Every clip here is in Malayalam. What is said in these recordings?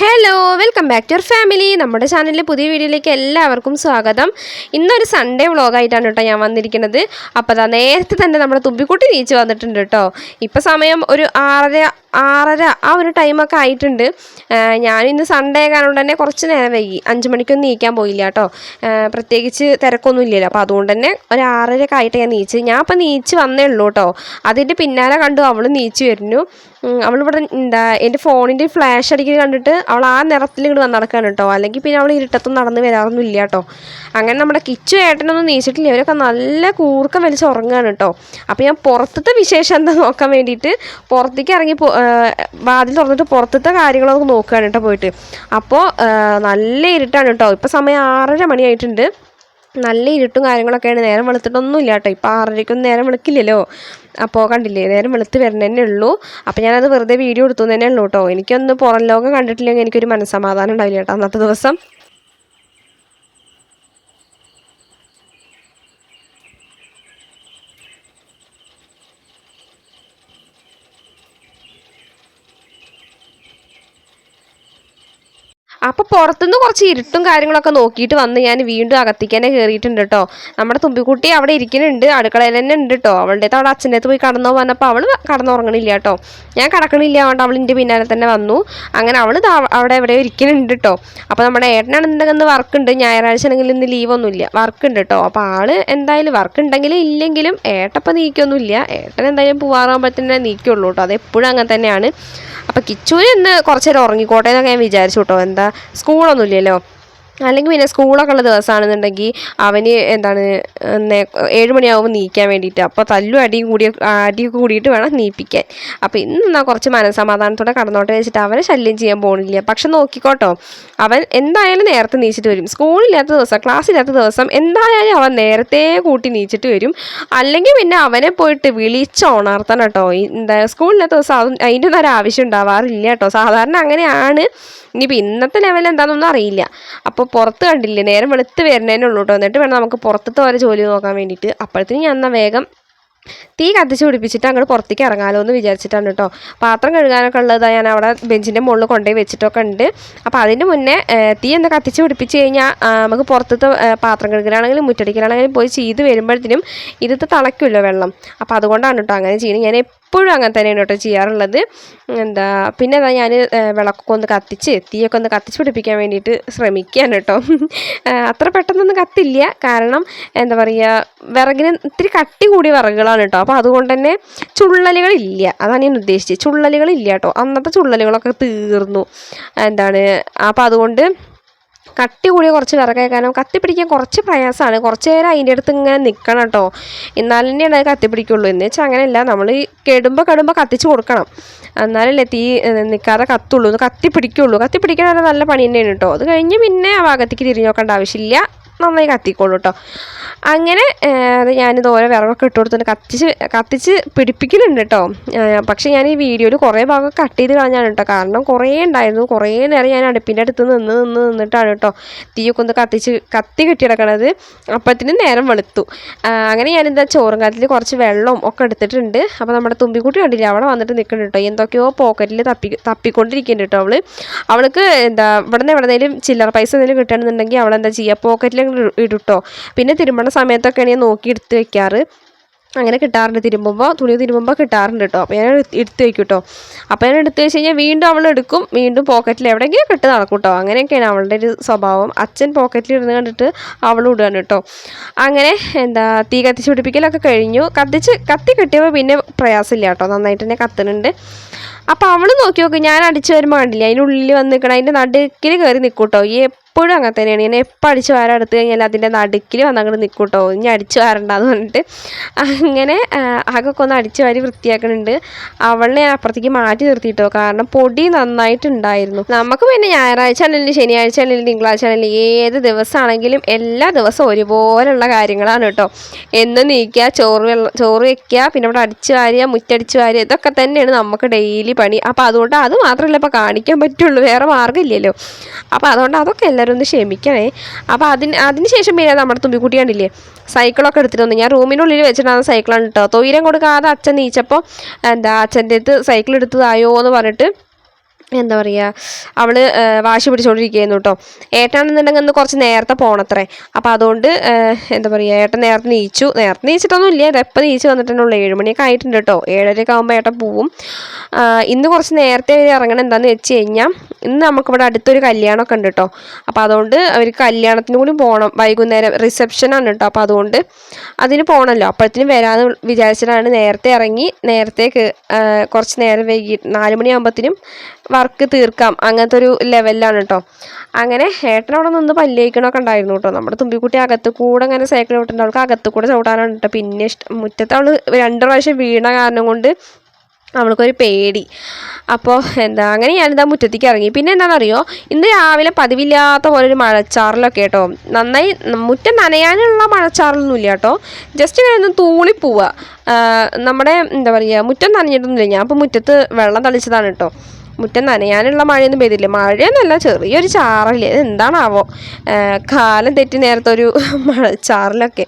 Hello welcome back to your family നമ്മുടെ ചാനലിലെ പുതിയ വീഡിയോയിലേക്ക് എല്ലാവർക്കും സ്വാഗതം. ഇന്നൊരു സൺഡേ വ്ളോഗായിട്ടാണ് കേട്ടോ ഞാൻ വന്നിരിക്കുന്നത്. അപ്പോൾ അതാ നേരത്തെ തന്നെ നമ്മുടെ തുമ്പിക്കുട്ടി നീച്ച് വന്നിട്ടുണ്ട് കേട്ടോ. ഇപ്പോൾ സമയം ഒരു ആറര ആറര ആ ഒരു ടൈമൊക്കെ ആയിട്ടുണ്ട്. ഞാനിന്ന് സൺഡേ കാരണം തന്നെ കുറച്ച് നേരം വൈകി. അഞ്ച് മണിക്കൊന്നും നീക്കാൻ പോയില്ല കേട്ടോ പ്രത്യേകിച്ച് തിരക്കൊന്നും ഇല്ലല്ലോ. അപ്പോൾ അതുകൊണ്ട് തന്നെ ഒരു ആറരയൊക്കെ ആയിട്ട് ഞാൻ നീച്ച്. ഞാൻ അപ്പം നീച്ച് വന്നേ ഉള്ളൂ കേട്ടോ അതിന്റെ പിന്നാലെ കണ്ടു അവൾ നീച്ച് വരുന്നു. അവളിവിടെ എന്താ എന്റെ ഫോണിന്റെ ഫ്ലാഷ് അടിക്കുന്നത് കണ്ടിട്ട് അവൾ ആ നിറത്തിൽ ഇങ്ങോട്ട് വന്ന് നടക്കാൻ കേട്ടോ അല്ലെങ്കിൽ പിന്നെ അവൾ ഇരുട്ടത്തും നടന്ന് വരാറൊന്നും ഇല്ല കേട്ടോ അങ്ങനെ നമ്മുടെ കിച്ചു ഏട്ടനൊന്നും നീച്ചിട്ടില്ല. അവരൊക്കെ നല്ല കൂർക്കം വലിച്ച് ഉറങ്ങുകയാണ് കേട്ടോ അപ്പോൾ ഞാൻ പുറത്തത്തെ വിശേഷം എന്താ നോക്കാൻ വേണ്ടിയിട്ട് പുറത്തേക്ക് ഇറങ്ങി വാതിൽ തുറന്നിട്ട് പുറത്തത്തെ കാര്യങ്ങളൊക്കെ നോക്കുകയാണ് കേട്ടോ പോയിട്ട്. അപ്പോൾ നല്ല ഇരുട്ടാണ് കേട്ടോ. ഇപ്പോൾ സമയം ആറര മണിയായിട്ടുണ്ട്. നല്ല ഇരുട്ടും കാര്യങ്ങളൊക്കെയാണ്. നേരം വെളുത്തിട്ടൊന്നും ഇല്ല കേട്ടോ. ഇപ്പോൾ ആറരയ്ക്കൊന്നും നേരം വെളുക്കില്ലല്ലോ. അപ്പോൾ കണ്ടില്ലേ നേരം വെളുത്ത് വരുന്നതന്നെ ഉള്ളൂ. അപ്പോൾ ഞാനത് വെറുതെ വീഡിയോ എടുത്തു തന്നെ ഉള്ളൂ കേട്ടോ. എനിക്കൊന്ന് പുറം ലോകം കണ്ടിട്ടില്ലെങ്കിൽ എനിക്കൊരു മനസ്സമാധാനം ഉണ്ടാവില്ല കേട്ടോ അന്നത്തെ ദിവസം. അപ്പോൾ പുറത്തുനിന്ന് കുറച്ച് ഇരുട്ടും കാര്യങ്ങളൊക്കെ നോക്കിയിട്ട് വന്ന് ഞാൻ വീണ്ടും അകത്തേക്ക് കയറിയിട്ടുണ്ട് കേട്ടോ. നമ്മുടെ തുമ്പിക്കുട്ടി അവിടെ ഇരിക്കുന്നുണ്ട് അടുക്കളയിൽ തന്നെ ഉണ്ട് കേട്ടോ. അവളുടെ അവിടെ അച്ഛന്റെ അടുത്ത് പോയി കടന്നോ പറഞ്ഞപ്പോൾ അവൾ കടന്നുറങ്ങണില്ല കേട്ടോ. ഞാൻ കടക്കണില്ല അതുകൊണ്ട് അവൾ എന്റെ പിന്നാലെ തന്നെ വന്നു. അങ്ങനെ അവൾ അവിടെ എവിടെ ഇരിക്കുന്നുണ്ട് കേട്ടോ. അപ്പോൾ നമ്മുടെ ഏട്ടനാണെന്നുണ്ടെങ്കിൽ വർക്ക് ഉണ്ട്. ഞായറാഴ്ച ആണെങ്കിൽ ഇന്ന് ലീവൊന്നുമില്ല വർക്ക് ഉണ്ട് കേട്ടോ. അപ്പോൾ ആൾ എന്തായാലും വർക്ക് ഉണ്ടെങ്കിലും ഇല്ലെങ്കിലും ഏട്ടപ്പം നീക്കൊന്നുമില്ല. ഏട്ടൻ എന്തായാലും പോവാറാകുമ്പോഴത്തന്നെ നീക്കുള്ളൂ കേട്ടോ. അത് എപ്പോഴും അങ്ങനെ തന്നെയാണ്. അപ്പോൾ കിച്ചൂരി ഇന്ന് കുറച്ച് നേരം ഉറങ്ങിക്കോട്ടെ എന്നൊക്കെ ഞാൻ വിചാരിച്ചു കേട്ടോ. എന്താ? സ്കൂളൊന്നും ഇല്ലല്ലോ അല്ലെങ്കിൽ പിന്നെ സ്കൂളൊക്കെ ഉള്ള ദിവസമാണെന്നുണ്ടെങ്കിൽ അവന് എന്താണ് ഏഴ് മണിയാകുമ്പോൾ നീക്കാൻ വേണ്ടിയിട്ട്. അപ്പോൾ തല്ലും അടിയും കൂടി അടിയൊക്കെ കൂടിയിട്ട് വേണം നീപ്പിക്കാൻ. അപ്പോൾ ഇന്ന് എന്നാൽ കുറച്ച് മനസ്സമാധാനത്തോടെ കടന്നോട്ടെ വെച്ചിട്ട് അവനെ ശല്യം ചെയ്യാൻ പോകണില്ല പക്ഷെ നോക്കിക്കോട്ടോ അവൻ എന്തായാലും നേരത്തെ നീച്ചിട്ട് വരും. സ്കൂളില്ലാത്ത ദിവസം ക്ലാസ്സില്ലാത്ത ദിവസം എന്തായാലും അവൻ നേരത്തെ കൂട്ടി നീച്ചിട്ട് വരും. അല്ലെങ്കിൽ പിന്നെ അവനെ പോയിട്ട് വിളിച്ചുണർത്തണം കേട്ടോ. എന്താ സ്കൂളില്ലാത്ത ദിവസം അതിന്റെ ഒന്നും ഒരു ആവശ്യം ഉണ്ടാവാറില്ല കേട്ടോ. സാധാരണ അങ്ങനെയാണ്. ഇനിയിപ്പോൾ ഇന്നത്തെ ലെവൽ എന്താണെന്നൊന്നും അറിയില്ല. അപ്പോൾ പുറത്ത് കണ്ടില്ലേ നേരം വെളുത്ത് വരുന്നതിനുള്ളൂ ഉള്ളൂ കേട്ടോ എന്നിട്ട് വേണം നമുക്ക് പുറത്തത്തെ ഓരോ ജോലി നോക്കാൻ വേണ്ടിയിട്ട്. അപ്പോഴത്തേക്ക് ഞാൻ എന്നാൽ വേഗം തീ കത്തിച്ച് പിടിപ്പിച്ചിട്ട് അങ്ങോട്ട് പുറത്തേക്ക് ഇറങ്ങാമല്ലോ എന്ന് വിചാരിച്ചിട്ടാണ് കേട്ടോ പാത്രം കഴുകാനൊക്കെ ഉള്ളത് ഞാൻ അവിടെ ബെഞ്ചിന്റെ മുകളിൽ കൊണ്ടുപോയി വെച്ചിട്ടൊക്കെ ഉണ്ട്. അപ്പോൾ അതിന് മുന്നേ തീ ഒന്ന് കത്തിച്ച് പിടിപ്പിച്ച് കഴിഞ്ഞാൽ നമുക്ക് പുറത്തത്തെ പാത്രം കഴുകലാണെങ്കിലും മുറ്റടിക്കലാണെങ്കിലും പോയി ചെയ്ത് വരുമ്പോഴത്തേനും ഇതിത്തെ തിളയ്ക്കുമല്ലോ വെള്ളം. അപ്പോൾ അതുകൊണ്ടാണ് കേട്ടോ അങ്ങനെ ചെയ്യുന്നത്. ഞാൻ എപ്പോഴും അങ്ങനെ തന്നെയാണ് കേട്ടോ ചെയ്യാറുള്ളത്. എന്താ പിന്നെ അതാ ഞാൻ വിളക്കൊക്കെ ഒന്ന് കത്തിച്ച് തീയൊക്കെ ഒന്ന് കത്തിച്ച് പിടിപ്പിക്കാൻ വേണ്ടിയിട്ട് ശ്രമിക്കുകയാണ് കേട്ടോ. അത്ര പെട്ടെന്നൊന്നും കത്തില്ല. കാരണം എന്താ പറയുക വിറകിന് ഇത്തിരി കട്ടി കൂടിയ വിറകുകളാണ് കേട്ടോ. അപ്പോൾ അതുകൊണ്ട് തന്നെ ചുള്ളലുകളില്ല. അതാണ് ഞാൻ ഉദ്ദേശിച്ചത്. ചുള്ളലുകളില്ല കേട്ടോ. അന്നത്തെ ചുള്ളലുകളൊക്കെ തീർന്നു. എന്താണ് അപ്പോൾ അതുകൊണ്ട് കട്ടി കൂടിയ കുറച്ച് വിറകേക്കാനും കത്തിപ്പിടിക്കാൻ കുറച്ച് പ്രയാസമാണ്. കുറച്ച് നേരം അതിന്റെ അടുത്ത് ഇങ്ങനെ നിൽക്കണം കേട്ടോ എന്നാൽ തന്നെയാണ് അത് കത്തിപ്പിടിക്കുള്ളൂ എന്ന് വെച്ചാൽ അങ്ങനെയല്ല. നമ്മൾ കെടുമ്പോൾ കെടുമ്പോൾ കത്തിച്ച് കൊടുക്കണം. എന്നാലല്ലേ തീ നിൽക്കാതെ കത്തുള്ളൂ. കത്തിപ്പിടിക്കുള്ളൂ കത്തിപ്പിടിക്കണ നല്ല പണി തന്നെയാണ് കേട്ടോ അത് കഴിഞ്ഞ് പിന്നെ ആ ഭാഗത്തേക്ക് തിരിഞ്ഞു നോക്കേണ്ട ആവശ്യമില്ല. നന്നായി കത്തിക്കോളൂ കേട്ടോ അങ്ങനെ ഞാനിത് ഓരോ വിറകൊക്കെ ഇട്ട് കൊടുത്തിട്ട് കത്തിച്ച് കത്തിച്ച് പിടിപ്പിക്കുന്നുണ്ട് കേട്ടോ പക്ഷേ ഞാൻ ഈ വീഡിയോയിൽ കുറേ ഭാഗം കട്ട് ചെയ്ത് കളഞ്ഞാണ് കേട്ടോ കാരണം കുറേ ഉണ്ടായിരുന്നു. കുറേ നേരം ഞാൻ അടുപ്പിന്റെ അടുത്ത് നിന്ന് നിന്ന് നിന്നിട്ടാണ് കേട്ടോ തീയൊക്കെ ഒന്ന് കത്തിച്ച് കത്തി കെട്ടി കിടക്കണത്. അപ്പത്തിന് നേരം വെളുത്തു. അങ്ങനെ ഞാനെന്താ ചോറും കാലത്തിൽ കുറച്ച് വെള്ളവും ഒക്കെ എടുത്തിട്ടുണ്ട്. അപ്പോൾ നമ്മുടെ തുമ്പിക്കുട്ടി കണ്ടില്ല അവിടെ വന്നിട്ട് നിൽക്കുന്നുണ്ട് കേട്ടോ എന്തൊക്കെയോ പോക്കറ്റിൽ തപ്പി തപ്പിക്കൊണ്ടിരിക്കുന്നുണ്ട് കേട്ടോ അവൾ അവൾക്ക് എന്താ ഇവിടെ നിന്ന് എവിടെയെങ്കിലും ചില്ലറ പൈസ എന്തെങ്കിലും കിട്ടണമെന്നുണ്ടെങ്കിൽ അവൾ എന്താ ചെയ്യുക? പോക്കറ്റിൽ ഇടുട്ടോ. പിന്നെ തിരുമ്പണ സമയത്തൊക്കെ ഞാൻ നോക്കി എടുത്ത് വെക്കാറ്. അങ്ങനെ കിട്ടാറുണ്ട്. തിരുമ്പുമ്പോൾ തുണി തിരുമ്പുമ്പോൾ കിട്ടാറുണ്ട് കേട്ടോ അപ്പോൾ ഞാൻ എടുത്ത് വയ്ക്കും കേട്ടോ അപ്പോൾ ഞാൻ എടുത്ത് വെച്ച് കഴിഞ്ഞാൽ വീണ്ടും അവൾ എടുക്കും. വീണ്ടും പോക്കറ്റിൽ എവിടെയെങ്കിലും കിട്ട് നടക്കും കേട്ടോ അങ്ങനെയൊക്കെയാണ് അവളുടെ ഒരു സ്വഭാവം. അച്ഛൻ പോക്കറ്റിൽ ഇരുന്ന് കണ്ടിട്ട് അവൾ ഇടുകയാണ് കേട്ടോ അങ്ങനെ എന്താ തീ കത്തിച്ച് പിടിപ്പിക്കലൊക്കെ കഴിഞ്ഞു. കത്തിച്ച് കത്തി കിട്ടിയപ്പോൾ പിന്നെ പ്രയാസമില്ല കേട്ടോ നന്നായിട്ട് തന്നെ കത്തുന്നുണ്ട്. അപ്പോൾ അവൾ നോക്കി നോക്കി ഞാൻ അടിച്ചു വരുമ്പോൾ കണ്ടില്ല അതിനുള്ളിൽ വന്ന് നിൽക്കണം അതിന്റെ നടുക്കിൽ കയറി നിൽക്കൂട്ടോ എപ്പോഴും അങ്ങനെ തന്നെയാണ്. ഞാൻ എപ്പോൾ അടിച്ചു വാരം എടുത്തു കഴിഞ്ഞാൽ അതിന്റെ നടുക്കിൽ വന്ന് അങ്ങോട്ട് നിൽക്കൂട്ടോ ഇനി അടിച്ചു വാരണ്ടെന്ന് പറഞ്ഞിട്ട് അങ്ങനെ ആകൊക്കെ ഒന്ന് അടിച്ചു വാരി വൃത്തിയാക്കുന്നുണ്ട് അവളെ ഞാൻ അപ്പുറത്തേക്ക് മാറ്റി നിർത്തിയിട്ടോ കാരണം പൊടി നന്നായിട്ടുണ്ടായിരുന്നു. നമുക്ക് പിന്നെ ഞായറാഴ്ച അല്ലെങ്കിൽ ശനിയാഴ്ച അല്ലെങ്കിൽ തിങ്കളാഴ്ച അല്ലെങ്കിൽ ഏത് ദിവസമാണെങ്കിലും എല്ലാ ദിവസവും ഒരുപോലെയുള്ള കാര്യങ്ങളാണ് കേട്ടോ എന്ന് നീക്കുക ചോറ് ചോറ് വെക്കുക പിന്നെ ഇവിടെ അടിച്ചു വാരുക മുറ്റടിച്ചു വാരുക ഇതൊക്കെ തന്നെയാണ് നമുക്ക് ഡെയിലി പണി. അപ്പോൾ അതുകൊണ്ട് അത് മാത്രമല്ല ഇപ്പോൾ കാണിക്കാൻ പറ്റുള്ളൂ. വേറെ മാർഗമില്ലല്ലോ. അപ്പോൾ അതുകൊണ്ട് അതൊക്കെ എല്ലാവരും ഒന്ന് ക്ഷമിക്കണേ. അപ്പോൾ അതിന് അതിന് ശേഷം പിന്നെ നമ്മുടെ തുമ്പിക്കുട്ടി കണ്ടില്ലേ? സൈക്കിളൊക്കെ എടുത്തിട്ട് വന്നു ഞാൻ റൂമിനുള്ളിൽ വെച്ചിട്ടാണ് സൈക്കിളാണ് കേട്ടോ തൊയിരം കൊടുക്കാതെ അച്ഛൻ നീച്ചപ്പോൾ എന്താ അച്ഛന്റെ അടുത്ത് സൈക്കിൾ എടുത്തതായോ എന്ന് പറഞ്ഞിട്ട് എന്താ പറയുക അവൾ വാശി പിടിച്ചുകൊണ്ടിരിക്കുകയായിരുന്നു കേട്ടോ. ഏട്ടാണെന്നുണ്ടെങ്കിൽ അന്ന് കുറച്ച് നേരത്തെ പോണത്രേ. അപ്പോൾ അതുകൊണ്ട് എന്താ പറയുക ഏട്ടൻ നേരത്തെ നീച്ചു. നേരത്തെ നീച്ചിട്ടൊന്നും ഇല്ല. ഇതെപ്പോൾ നീച്ച് വന്നിട്ടുള്ളൂ ഏഴ് മണിയൊക്കെ ആയിട്ടുണ്ട് കേട്ടോ. ഏഴരയൊക്കെ ആകുമ്പോൾ ഏട്ടൻ പോവും. ഇന്ന് കുറച്ച് നേരത്തെ ഇറങ്ങണം. എന്താണെന്ന് വെച്ച് കഴിഞ്ഞാൽ ഇന്ന് നമുക്കിവിടെ അടുത്തൊരു കല്യാണമൊക്കെ ഉണ്ട് കേട്ടോ. അപ്പോൾ അതുകൊണ്ട് അവർക്ക് കല്യാണത്തിന് കൂടി പോകണം വൈകുന്നേരം റിസപ്ഷനാണ് കേട്ടോ. അപ്പോൾ അതുകൊണ്ട് അതിന് പോകണമല്ലോ അപ്പോഴത്തേനും വരാമെന്ന് വിചാരിച്ചിട്ടാണ് നേരത്തെ ഇറങ്ങി. നേരത്തേക്ക് കുറച്ച് നേരം വൈകി നാല് മണിയാകുമ്പോഴത്തേനും വർക്ക് തീർക്കാം. അങ്ങനത്തെ ഒരു ലെവലിലാണ് കേട്ടോ അങ്ങനെ ഏട്ടൻ അവിടെ നിന്ന് പല്ലേക്കണമൊക്കെ ഉണ്ടായിരുന്നു കേട്ടോ നമ്മുടെ തുമ്പിക്കുട്ടി അകത്ത് കൂടെ അങ്ങനെ സൈക്കിൾ വിട്ടിട്ടുണ്ട് അവൾക്ക് അകത്ത് കൂടെ ചവിട്ടാനാണ് കേട്ടോ പിന്നെ ഇഷ്ടം മുറ്റത്ത് അവൾ രണ്ട് പ്രാവശ്യം വീണ കാരണം കൊണ്ട് അവൾക്കൊരു പേടി. അപ്പോൾ എന്താ അങ്ങനെ ഞാനിതാ മുറ്റത്തേക്ക് ഇറങ്ങി. പിന്നെ എന്താണെന്നറിയോ? ഇന്ന് രാവിലെ പതിവില്ലാത്ത പോലെ ഒരു മഴച്ചാറിലൊക്കെ കേട്ടോ നന്നായി മുറ്റം നനയാനുള്ള മഴച്ചാറിലൊന്നും ഇല്ല കേട്ടോ ജസ്റ്റ് ഇങ്ങനെ ഒന്ന് തൂളിപ്പോവുക നമ്മുടെ എന്താ പറയുക മുറ്റം നനഞ്ഞിട്ടൊന്നുമില്ല. ഞാൻ അപ്പോൾ മുറ്റത്ത് വെള്ളം തളിച്ചതാണ് കേട്ടോ മുറ്റം നനയാനുള്ള മഴയൊന്നും പെയ്തില്ല മഴയൊന്നുമല്ല ചെറിയൊരു ചാറൽ ഇത് എന്താണാവോ? കാലം തെറ്റി നേരത്തെ ഒരു ചാറിലൊക്കെ.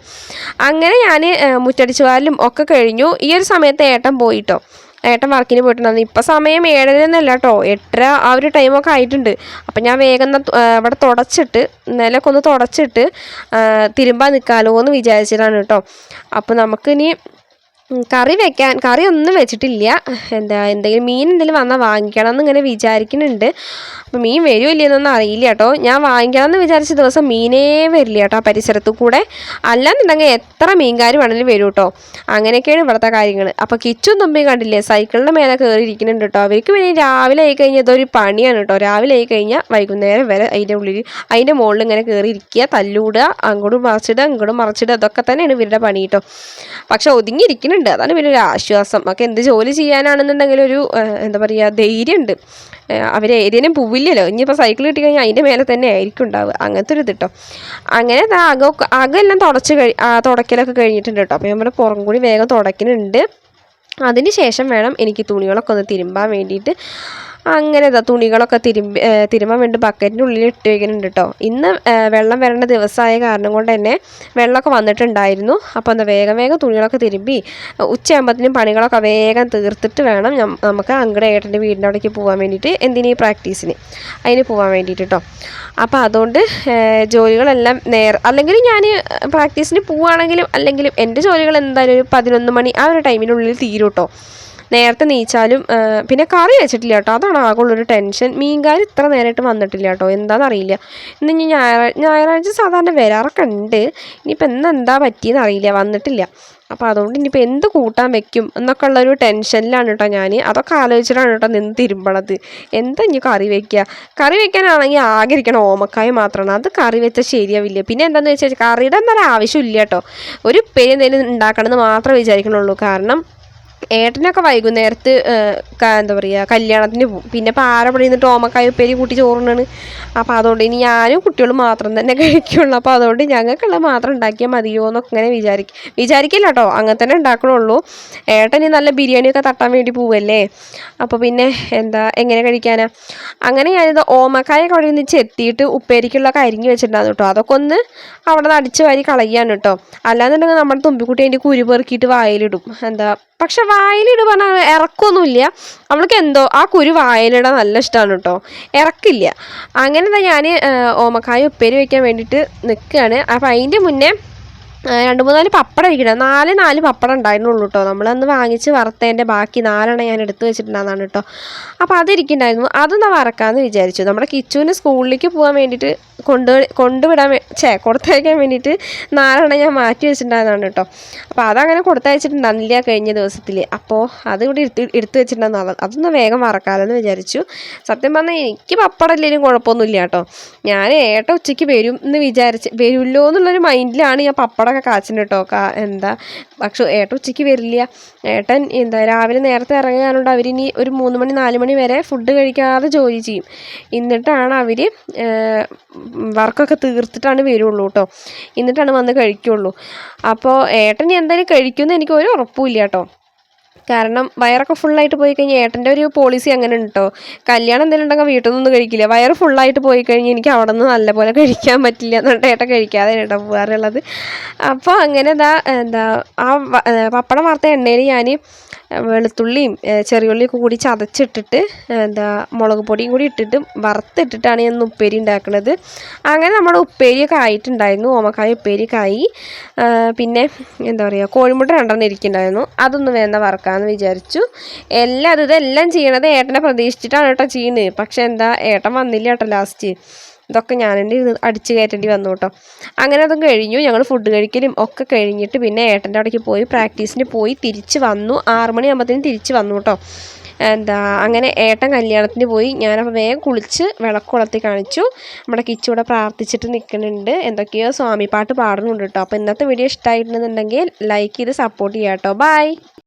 അങ്ങനെ ഞാൻ മുറ്റടിച്ചു വാരലും ഒക്കെ കഴിഞ്ഞു. ഈ ഒരു സമയത്ത് ഏട്ടൻ പോയിട്ടോ. ഏട്ടൻ വർക്കിന് പോയിട്ടുണ്ടായിരുന്നു. ഇപ്പം സമയം ഏഴര എന്നല്ല കേട്ടോ എട്ടര ആ ഒരു ടൈമൊക്കെ ആയിട്ടുണ്ട്. അപ്പം ഞാൻ വേഗം ഇവിടെ തുടച്ചിട്ട് നിലമൊക്കെ ഒന്ന് തുടച്ചിട്ട് തിരുമ്പാൻ നിൽക്കാമല്ലോ എന്ന് വിചാരിച്ചിട്ടാണ് കേട്ടോ. അപ്പോൾ നമുക്കിനി കറി വെക്കാൻ കറി ഒന്നും വെച്ചിട്ടില്ല. എന്താ എന്തെങ്കിലും മീൻ എന്തെങ്കിലും വന്നാൽ വാങ്ങിക്കണം എന്ന് ഇങ്ങനെ വിചാരിക്കുന്നുണ്ട്. അപ്പോൾ മീൻ വരുമോ എന്നൊന്നും അറിയില്ല കേട്ടോ. ഞാൻ വാങ്ങിക്കണം എന്ന് വിചാരിച്ച ദിവസം മീനേ വരില്ല കേട്ടോ ആ പരിസരത്ത് കൂടെ. അല്ലാന്നുണ്ടെങ്കിൽ എത്ര മീൻകാർ വേണമെങ്കിലും വരും കേട്ടോ. അങ്ങനെയൊക്കെയാണ് ഇവിടുത്തെ കാര്യങ്ങൾ അപ്പോൾ കിച്ചും തുമ്പി കണ്ടില്ലേ? സൈക്കിളിന്റെ മേലെ കയറിയിരിക്കുന്നുണ്ട് കേട്ടോ. അവർക്ക് പിന്നെ രാവിലെ ആയി കഴിഞ്ഞാൽ ഇതൊരു പണിയാണ് കേട്ടോ. രാവിലെ ആയി കഴിഞ്ഞാൽ വൈകുന്നേരം വരെ അതിന്റെ ഉള്ളിൽ അതിന്റെ മുകളിൽ ഇങ്ങനെ കയറിയിരിക്കുക തല്ലൂടുക അങ്ങോട്ടും മറിച്ചിടുക ഇങ്ങോട്ടും മറിച്ചിടുക. ഇതൊക്കെ തന്നെയാണ് ഇവരുടെ പണി കേട്ടോ. പക്ഷെ ഒതുങ്ങിയിരിക്കുന്നുണ്ട് അതാണ് പിന്നെ ഒരു ആശ്വാസം. ഒക്കെ എന്ത് ജോലി ചെയ്യാനാണെന്നുണ്ടെങ്കിൽ ഒരു എന്താ പറയുക ധൈര്യമുണ്ട്. അവർ ഏരിയനും പോവില്ലല്ലോ. ഇനിയിപ്പോൾ സൈക്കിൾ കിട്ടി കഴിഞ്ഞാൽ അതിന്റെ മേലെ തന്നെ ആയിരിക്കും ഉണ്ടാവുക. അങ്ങനത്തെ ഒരു ഇത് കേട്ടോ അങ്ങനെ അകം അകമെല്ലാം തുടച്ച് കഴി തുടക്കലൊക്കെ കഴിഞ്ഞിട്ടുണ്ട് കേട്ടോ അപ്പോൾ നമ്മുടെ പുറം കൂടി വേഗം തുടയ്ക്കുന്നുണ്ട്. അതിന് ശേഷം വേണം എനിക്ക് തുണികളൊക്കെ ഒന്ന് തിരുമ്പാൻ വേണ്ടിയിട്ട്. അങ്ങനെ ഇതാ തുണികളൊക്കെ തിരുമ്പി തിരുമ്പാൻ വേണ്ടി ബക്കറ്റിന്റെ ഉള്ളിൽ ഇട്ട് വയ്ക്കുന്നുണ്ട് കേട്ടോ ഇന്ന് വെള്ളം വരേണ്ട ദിവസമായ കാരണം കൊണ്ട് തന്നെ വെള്ളമൊക്കെ വന്നിട്ടുണ്ടായിരുന്നു. അപ്പോൾ എന്താ വേഗം വേഗം തുണികളൊക്കെ തിരുമ്പി ഉച്ചയാകുമ്പോഴത്തേനും പണികളൊക്കെ വേഗം തീർത്തിട്ട് വേണം നമുക്ക് അങ്കട ഏട്ടന്റെ വീടിന്റെ അവിടേക്ക് പോകാൻ വേണ്ടിയിട്ട് എന്തിനീ പ്രാക്ടീസിന്? അതിന് പോകാൻ വേണ്ടിയിട്ട് കേട്ടോ അപ്പോൾ അതുകൊണ്ട് ജോലികളെല്ലാം നേർ അല്ലെങ്കിൽ ഞാൻ പ്രാക്ടീസിന് പോവുകയാണെങ്കിലും അല്ലെങ്കിലും എന്റെ ജോലികൾ എന്തായാലും ഒരു പതിനൊന്ന് മണി ആ ഒരു ടൈമിനുള്ളിൽ തീരും കേട്ടോ നേരത്തെ നീച്ചാലും പിന്നെ കറി വെച്ചിട്ടില്ല കേട്ടോ. അതാണ് ആകെയുള്ളൊരു ടെൻഷൻ. മീൻകാർ ഇത്ര നേരമായിട്ട് വന്നിട്ടില്ല കേട്ടോ. എന്താണെന്നറിയില്ല ഇന്ന് ഇനി ഞായറാഴ്ച ഞായറാഴ്ച സാധാരണ വരാറൊക്കെ ഉണ്ട്. ഇനിയിപ്പോൾ ഇന്ന് എന്താ പറ്റിയെന്ന് അറിയില്ല. വന്നിട്ടില്ല. അപ്പോൾ അതുകൊണ്ട് ഇനിയിപ്പോൾ എന്ത് കൂട്ടാൻ വെക്കും എന്നൊക്കെ ഉള്ളൊരു ടെൻഷനിലാണ് കേട്ടോ ഞാൻ അതൊക്കെ ആലോചിച്ചിട്ടാണ് കേട്ടോ നിന്ന് തിരുമ്പണത്. എന്താ ഇനി കറി വെക്കുക കറി വെക്കാനാണെങ്കിൽ ആകെ ഇരിക്കണ ഓമക്കായ മാത്രമാണ്. അത് കറി വെച്ചാൽ ശരിയാവില്ല. പിന്നെ എന്താണെന്ന് വെച്ചാൽ കറിയുടെ എന്തായാലും ആവശ്യമില്ല കേട്ടോ. ഒരു പേര് എന്തെങ്കിലും ഉണ്ടാക്കണമെന്ന് മാത്രമേ വിചാരിക്കണുള്ളൂ. കാരണം ഏട്ടനൊക്കെ വൈകുന്നേരത്ത് എന്താ പറയുക കല്യാണത്തിന് പോകും പിന്നെ പാറ ആരെ ടോമക്കായ ഉപ്പേരി കൂട്ടി ചോറുണ്ടാണ് അപ്പോൾ അതുകൊണ്ട് ഇനി ഞാനും കുട്ടികളും മാത്രം തന്നെ കഴിക്കുള്ളൂ. അപ്പോൾ അതുകൊണ്ട് ഞങ്ങൾക്കുള്ളത് മാത്രം ഉണ്ടാക്കിയാൽ മതിയോ എന്നൊക്കെ ഇങ്ങനെ വിചാരിക്കും വിചാരിക്കില്ല കേട്ടോ അങ്ങനെ തന്നെ ഉണ്ടാക്കണുള്ളൂ. ഏട്ടൻ ഈ നല്ല ബിരിയാണിയൊക്കെ തട്ടാൻ വേണ്ടി പോവല്ലേ? അപ്പോൾ പിന്നെ എന്താ എങ്ങനെ കഴിക്കാനാ? അങ്ങനെ ഞാനിത് ഓമക്കായൊക്കെ അവിടെ നിന്ന് ചെത്തിയിട്ട് ഉപ്പേരിക്കുള്ളൊക്കെ അരിഞ്ഞ് വെച്ചിട്ടുണ്ടായിരുന്നു കേട്ടോ അതൊക്കെ ഒന്ന് അവിടെ നിന്ന് അടിച്ച് വാരി കളയാണ് കേട്ടോ അല്ലാന്നുണ്ടെങ്കിൽ നമ്മുടെ തുമ്പിക്കുട്ടി അതിന്റെ കുരു പെറുക്കിയിട്ട് വായിലിടും. എന്താ പക്ഷെ വായിലിട് പറഞ്ഞാൽ ഇറക്കൊന്നുമില്ല. അവൾക്ക് എന്തോ ആ കുരു വായിലിട നല്ല ഇഷ്ടമാണ് കേട്ടോ ഇറക്കില്ല. അങ്ങനെ ഞാൻ ഓമക്കായ ഉപ്പേരി വയ്ക്കാൻ വേണ്ടിയിട്ട് നിൽക്കുകയാണ് അപ്പം അതിന്റെ മുന്നേ രണ്ട് മൂന്നാൽ പപ്പടം ഇരിക്കണം നാല് നാല് പപ്പടം ഉണ്ടായിരുന്നുള്ളൂ കേട്ടോ നമ്മളന്ന് വാങ്ങിച്ച് വറുത്തതിന്റെ ബാക്കി നാലെണ്ണം ഞാൻ എടുത്തു വെച്ചിട്ടുണ്ടായിരുന്നു കേട്ടോ അപ്പോൾ അതിരിക്കുന്നുണ്ടായിരുന്നു അതൊന്ന് വറക്കാമെന്ന് വിചാരിച്ചു. നമ്മുടെ കിച്ചുവിന് സ്കൂളിലേക്ക് പോകാൻ വേണ്ടിയിട്ട് കൊണ്ട് കൊണ്ടുവിടാൻ ചേ കൊടുത്തയക്കാൻ വേണ്ടിയിട്ട് നാലെണ്ണം ഞാൻ മാറ്റി വെച്ചിട്ടുണ്ടായിരുന്നാണ് കേട്ടോ അപ്പോൾ അതങ്ങനെ കൊടുത്തയച്ചിട്ടുണ്ടായിരുന്നില്ല കഴിഞ്ഞ ദിവസത്തിൽ അപ്പോൾ അത് ഇവിടെ എടുത്ത് എടുത്തു വെച്ചിട്ടുണ്ടായിരുന്നു. അത് അതൊന്ന് വേഗം വറക്കാമെന്ന് വിചാരിച്ചു. സത്യം പറഞ്ഞാൽ എനിക്ക് പപ്പടം ഇല്ലെങ്കിലും കുഴപ്പമൊന്നുമില്ല കേട്ടോ ഞാൻ ഏട്ട ഉച്ചയ്ക്ക് വരും എന്ന് വിചാരിച്ച് വരുമല്ലോ എന്നുള്ളൊരു മൈൻഡിലാണ് ഞാൻ പപ്പടമൊക്കെ കാച്ചിന് കേട്ടോ കാ എന്താ പക്ഷെ ഏട്ടൻ ഉച്ചയ്ക്ക് വരില്ല. ഏട്ടൻ എന്താ രാവിലെ നേരത്തെ ഇറങ്ങാനുണ്ട്. അവരിനി ഒരു മൂന്ന് മണി നാല് മണി വരെ ഫുഡ് കഴിക്കാതെ ജോലി ചെയ്യും. എന്നിട്ടാണ് അവർ വർക്കൊക്കെ തീർത്തിട്ടാണ് വരുള്ളൂ കേട്ടോ എന്നിട്ടാണ് വന്ന് കഴിക്കുള്ളൂ. അപ്പോൾ ഏട്ടൻ എന്തായാലും കഴിക്കുമെന്ന് എനിക്ക് ഒരു ഉറപ്പുമില്ല കേട്ടോ കാരണം വയറൊക്കെ ഫുള്ളായിട്ട് പോയി കഴിഞ്ഞാൽ ഏട്ടന്റെ ഒരു പോളിസി അങ്ങനെ ഉണ്ടോ കല്യാണം എന്തെങ്കിലും ഉണ്ടെങ്കിൽ വീട്ടിൽ നിന്നൊന്നും കഴിക്കില്ല. വയറ് ഫുള്ളായിട്ട് പോയി കഴിഞ്ഞാൽ എനിക്ക് അവിടെ നിന്ന് നല്ലപോലെ കഴിക്കാൻ പറ്റില്ല എന്നിട്ട് ഏട്ടൻ കഴിക്കാതെ കേട്ടോ പോകാറുള്ളത്. അപ്പോൾ അങ്ങനെ എന്താ എന്താ ആ പപ്പടം വാർത്ത എണ്ണയിൽ ഞാൻ വെളുത്തുള്ളിയും ചെറിയുള്ളിയൊക്കെ കൂടി ചതച്ചിട്ടിട്ട് എന്താ മുളക് പൊടിയും കൂടി ഇട്ടിട്ട് വറുത്തിട്ടിട്ടാണ് ഞാൻ ഉപ്പേരി ഉണ്ടാക്കുന്നത് അങ്ങനെ നമ്മുടെ ഉപ്പേരിയൊക്കെ ആയിട്ടുണ്ടായിരുന്നു ഓമക്കായ ഉപ്പേരിയൊക്കെ ആയി. പിന്നെ എന്താ പറയുക കോഴിമുട്ട രണ്ടെണ്ണം ഇരിക്കുന്നുണ്ടായിരുന്നു. അതൊന്ന് വേണ്ട വറക്കാമെന്ന് വിചാരിച്ചു. എല്ലാം അത് ഇതെല്ലാം ചെയ്യണത് ഏട്ടനെ പ്രതീക്ഷിച്ചിട്ടാണ് കേട്ടോ ചെയ്യുന്നത്. പക്ഷെ എന്താ ഏട്ടൻ വന്നില്ല കേട്ടോ ലാസ്റ്റ് ഇതൊക്കെ ഞാൻ തന്നെ അടിച്ച് കയറ്റേണ്ടി വന്നു കേട്ടോ. അങ്ങനെ അതും കഴിഞ്ഞു. ഞങ്ങൾ ഫുഡ് കഴിക്കലും ഒക്കെ കഴിഞ്ഞിട്ട് പിന്നെ ഏട്ടന്റെ അവിടേക്ക് പോയി പ്രാക്ടീസിന് പോയി തിരിച്ച് വന്നു. ആറ് മണിയാകുമ്പോഴത്തേനും തിരിച്ച് വന്നു കേട്ടോ. എന്താ അങ്ങനെ ഏട്ടൻ കല്യാണത്തിന് പോയി. ഞാനപ്പോൾ വേഗം കുളിച്ച് വിളക്കുളത്തി കാണിച്ചു. നമ്മുടെ കിച്ചൂടെ പ്രാർത്ഥിച്ചിട്ട് നിൽക്കുന്നുണ്ട്. എന്തൊക്കെയോ സ്വാമി പാട്ട് പാടുന്നുണ്ട് കേട്ടോ. അപ്പോൾ ഇന്നത്തെ വീഡിയോ ഇഷ്ടമായിട്ടുണ്ടെന്നുണ്ടെങ്കിൽ ലൈക്ക് ചെയ്ത് സപ്പോർട്ട് ചെയ്യാം കേട്ടോ. ബൈ